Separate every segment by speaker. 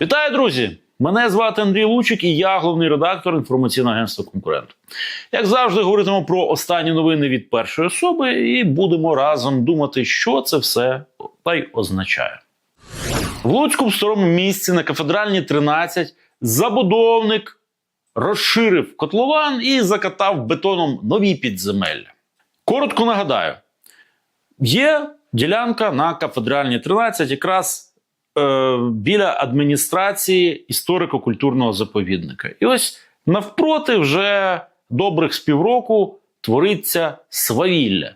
Speaker 1: Вітаю, друзі! Мене звати Андрій Лучик, і я головний редактор інформаційного агентства Конкурент. Як завжди, говоритимемо про останні новини від першої особи, і будемо разом думати, що це все та й означає. В Луцьку в старому місці на кафедральній 13 забудовник розширив котлован і закатав бетоном нові підземелля. Коротко нагадаю: є ділянка на кафедральній 13, якраз е, біля адміністрації історико-культурного заповідника. І ось навпроти вже добрих з півроку твориться свавілля.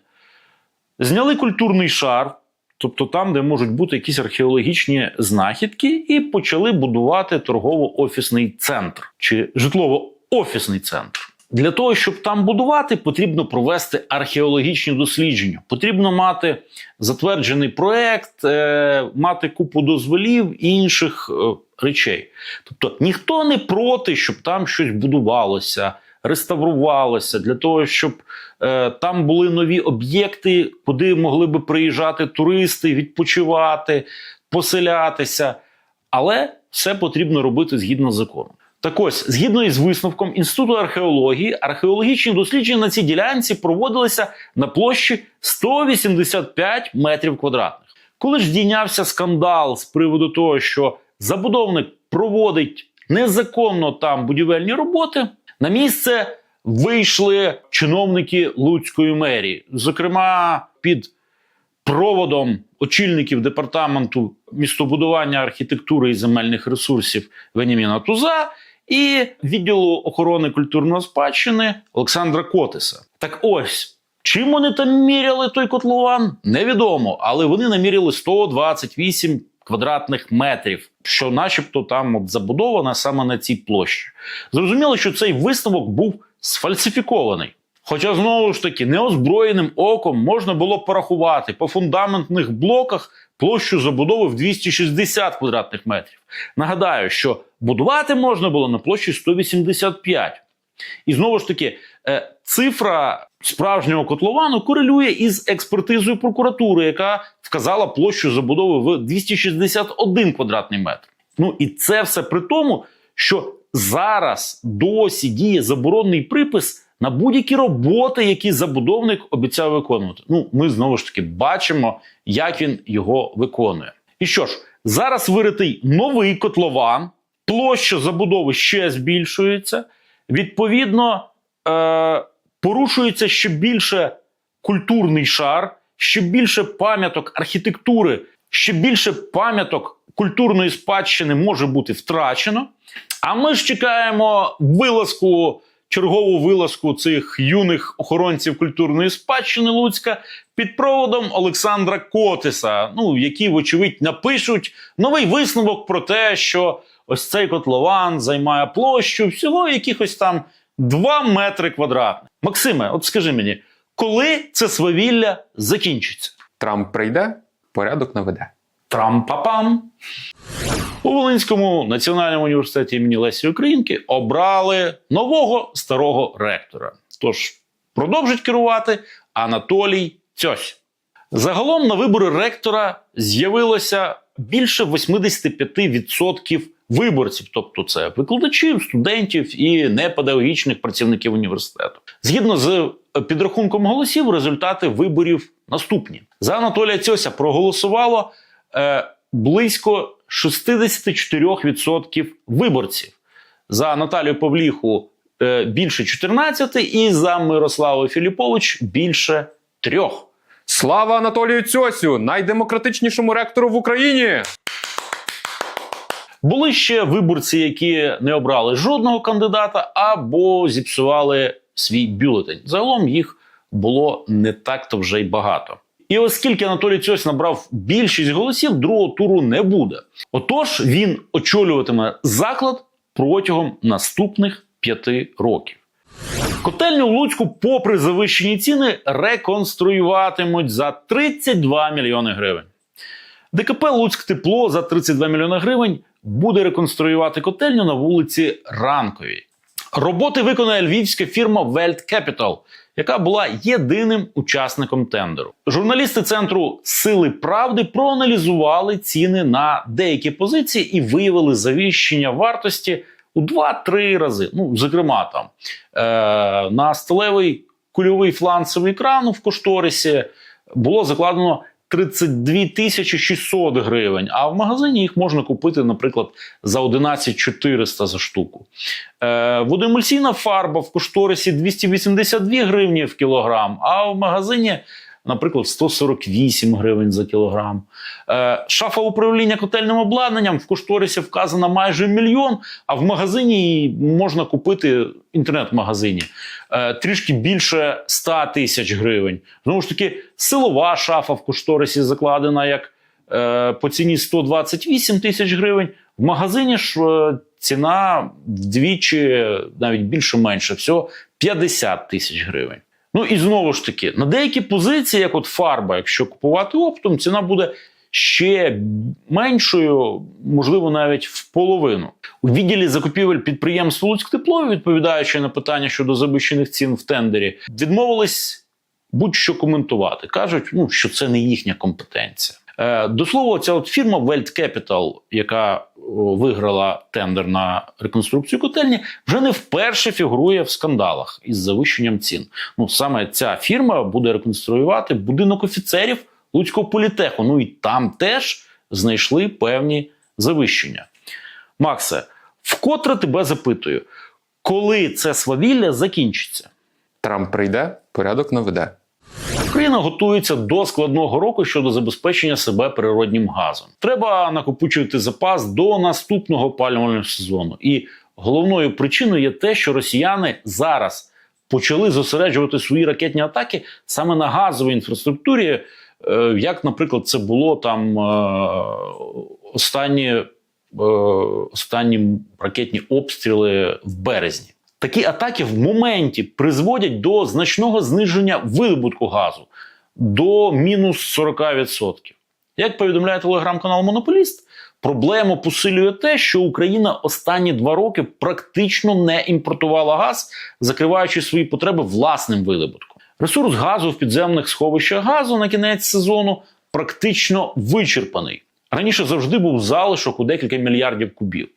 Speaker 1: Зняли культурний шар, тобто там, де можуть бути якісь археологічні знахідки, і почали будувати торгово-офісний центр чи житлово-офісний центр. Для того, щоб там будувати, потрібно провести археологічні дослідження. Потрібно мати затверджений проект, е, мати купу дозволів і інших е, речей. Тобто ніхто не проти, щоб там щось будувалося, реставрувалося, для того, щоб е, там були нові об'єкти, куди могли би приїжджати туристи, відпочивати, поселятися. Але все потрібно робити згідно з законом. Так ось, згідно із висновком Інституту археології, археологічні дослідження на цій ділянці проводилися на площі 185 метрів квадратних. Коли ж дійнявся скандал з приводу того, що забудовник проводить незаконно там будівельні роботи, на місце вийшли чиновники Луцької мерії, зокрема під проводом очільників департаменту містобудування архітектури і земельних ресурсів Веніміна Туза і відділу охорони культурної спадщини Олександра Котиса. Так ось. Чим вони там міряли той котлован, невідомо, але вони наміряли 128 квадратних метрів, що, начебто, там от забудована саме на цій площі. Зрозуміло, що цей висновок був сфальсифікований. Хоча знову ж таки неозброєним оком можна було порахувати по фундаментних блоках площу забудови в 260 квадратних метрів. Нагадаю, що будувати можна було на площі 185. І знову ж таки, е, цифра справжнього котловану корелює із експертизою прокуратури, яка вказала площу забудови в 261 квадратний метр. Ну і це все при тому, що зараз досі діє заборонний припис на будь-які роботи, які забудовник обіцяв виконувати. Ну, ми знову ж таки бачимо, як він його виконує. І що ж, зараз виритий новий котлован, площа забудови ще збільшується. Відповідно, е- порушується ще більше культурний шар, ще більше пам'яток архітектури, ще більше пам'яток культурної спадщини може бути втрачено. А ми ж чекаємо вилазку, чергову вилазку цих юних охоронців культурної спадщини Луцька під проводом Олександра Котиса, ну які, вочевидь, напишуть новий висновок про те, що ось цей котлован займає площу всього якихось там 2 метри квадратних. Максиме, от скажи мені, коли це свавілля закінчиться?
Speaker 2: Трамп прийде, порядок наведе.
Speaker 1: Трам-папам. У Волинському національному університеті імені Лесі Українки обрали нового старого ректора. Тож продовжить керувати Анатолій Цьось. Загалом на вибори ректора з'явилося більше 85% виборців, тобто це викладачів, студентів і непедагогічних працівників університету. Згідно з підрахунком голосів, результати виборів наступні: за Анатолія Цьося проголосувало е, близько 64% виборців. За Наталію Павліху е, більше 14 і за Мирославу Філіпович більше трьох.
Speaker 2: Слава Анатолію Цьосю, найдемократичнішому ректору в Україні!
Speaker 1: Були ще виборці, які не обрали жодного кандидата або зіпсували свій бюлетень. Загалом їх було не так-то вже й багато. І оскільки Анатолій Цьось набрав більшість голосів, другого туру не буде. Отож, він очолюватиме заклад протягом наступних п'яти років. Котельню в Луцьку, попри завищені ціни, реконструюватимуть за 32 мільйони гривень. ДКП Луцьк Тепло за 32 мільйони гривень буде реконструювати котельню на вулиці Ранковій. Роботи виконає львівська фірма Welt Capital, яка була єдиним учасником тендеру. Журналісти центру Сили правди проаналізували ціни на деякі позиції і виявили завіщення вартості у 2-3 рази. Ну, зокрема, там е, на сталевий кульовий фланцевий кран в кошторисі було закладено 32 тисячі 600 гривень, а в магазині їх можна купити, наприклад, за 11 400 за штуку. Е, водоемульсійна фарба в кошторисі 282 гривні в кілограм, а в магазині, наприклад, 148 гривень за кілограм. Е, шафа управління котельним обладнанням в кошторисі вказана майже мільйон, а в магазині можна купити інтернет-магазині е, трішки більше 100 тисяч гривень. Знову ж таки, силова шафа в кошторисі закладена як е, по ціні 128 тисяч гривень. В магазині ж ціна вдвічі, навіть більше менше, всього 50 тисяч гривень. Ну і знову ж таки, на деякі позиції, як от фарба, якщо купувати оптом, ціна буде ще меншою, можливо, навіть в половину. У відділі закупівель підприємств Луцьктепло, відповідаючи на питання щодо завищених цін в тендері, відмовились будь-що коментувати. кажуть, ну що це не їхня компетенція. Е, До слова, ця от фірма Welt Capital, яка виграла тендер на реконструкцію котельні, вже не вперше фігурує в скандалах із завищенням цін. Ну саме ця фірма буде реконструювати будинок офіцерів Луцького політеху. Ну і там теж знайшли певні завищення. Максе, вкотре тебе запитую, коли це свавілля закінчиться?
Speaker 2: Трамп прийде, порядок наведе.
Speaker 1: Україна готується до складного року щодо забезпечення себе природнім газом. Треба накопичувати запас до наступного опалювального сезону. І головною причиною є те, що росіяни зараз почали зосереджувати свої ракетні атаки саме на газовій інфраструктурі, е, як, наприклад, це було там е, останні, е, останні ракетні обстріли в березні. Такі атаки в моменті призводять до значного зниження видобутку газу до мінус 40%. Як повідомляє телеграм-канал Монополіст, проблему посилює те, що Україна останні два роки практично не імпортувала газ, закриваючи свої потреби власним видобутком. Ресурс газу в підземних сховищах газу на кінець сезону практично вичерпаний. Раніше завжди був залишок у декілька мільярдів кубів.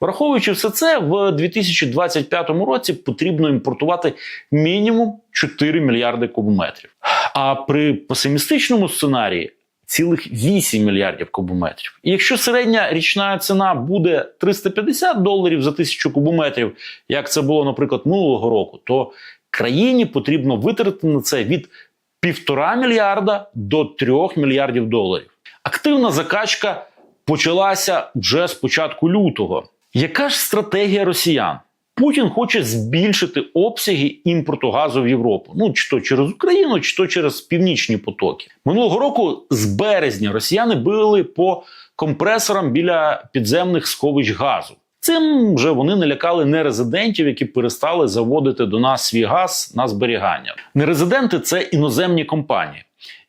Speaker 1: Враховуючи все це, в 2025 році потрібно імпортувати мінімум 4 мільярди кубометрів. А при песимістичному сценарії цілих 8 мільярдів кубометрів. І якщо середня річна ціна буде 350 доларів за тисячу кубометрів, як це було, наприклад, минулого року, то країні потрібно витратити на це від 1,5 мільярда до 3 мільярдів доларів. Активна закачка почалася вже з початку лютого. Яка ж стратегія росіян? Путін хоче збільшити обсяги імпорту газу в Європу. Ну чи то через Україну, чи то через північні потоки. Минулого року з березня росіяни били по компресорам біля підземних сховищ газу. Цим вже вони налякали нерезидентів, які перестали заводити до нас свій газ на зберігання. Нерезиденти це іноземні компанії.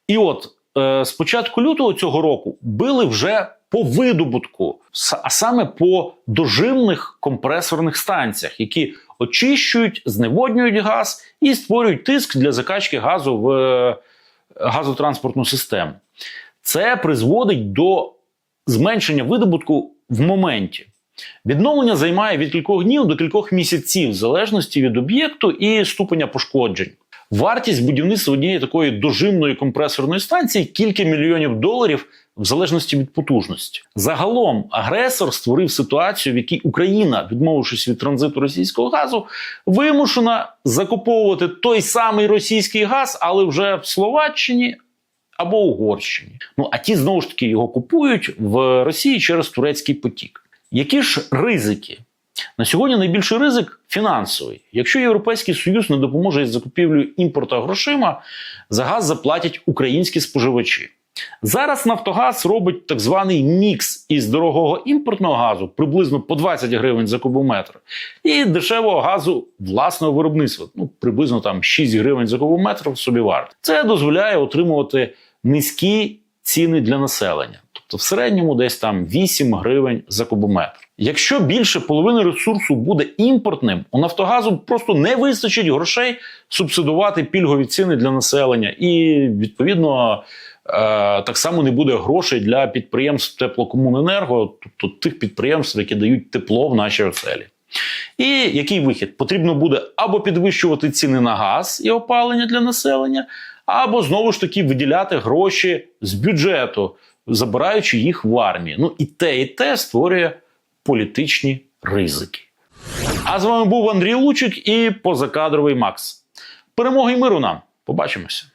Speaker 1: І от е, з початку лютого цього року били вже по видобутку, а саме по дожимних компресорних станціях, які очищують, зневоднюють газ і створюють тиск для закачки газу в е, газотранспортну систему. Це призводить до зменшення видобутку в моменті. Відновлення займає від кількох днів до кількох місяців, в залежності від об'єкту і ступеня пошкоджень. Вартість будівництва однієї такої дожимної компресорної станції кілька мільйонів доларів в залежності від потужності. Загалом агресор створив ситуацію, в якій Україна, відмовившись від транзиту російського газу, вимушена закуповувати той самий російський газ, але вже в Словаччині або Угорщині. Ну а ті знову ж таки його купують в Росії через турецький потік. Які ж ризики? На сьогодні найбільший ризик фінансовий. Якщо Європейський Союз не допоможе із закупівлею імпорта грошима, за газ заплатять українські споживачі. Зараз Нафтогаз робить так званий мікс із дорогого імпортного газу приблизно по 20 гривень за кубометр, і дешевого газу власного виробництва, ну приблизно там 6 гривень за кубометр собі варто. Це дозволяє отримувати низькі ціни для населення. Тобто в середньому десь там 8 гривень за кубометр. Якщо більше половини ресурсу буде імпортним, у Нафтогазу просто не вистачить грошей субсидувати пільгові ціни для населення, і відповідно так само не буде грошей для підприємств теплокомуненерго, тобто тих підприємств, які дають тепло в наші оселі. І який вихід? Потрібно буде або підвищувати ціни на газ і опалення для населення, або знову ж таки виділяти гроші з бюджету, забираючи їх в армії. Ну і те, і те створює політичні ризики. А з вами був Андрій Лучик і позакадровий Макс. Перемоги й миру нам! Побачимося!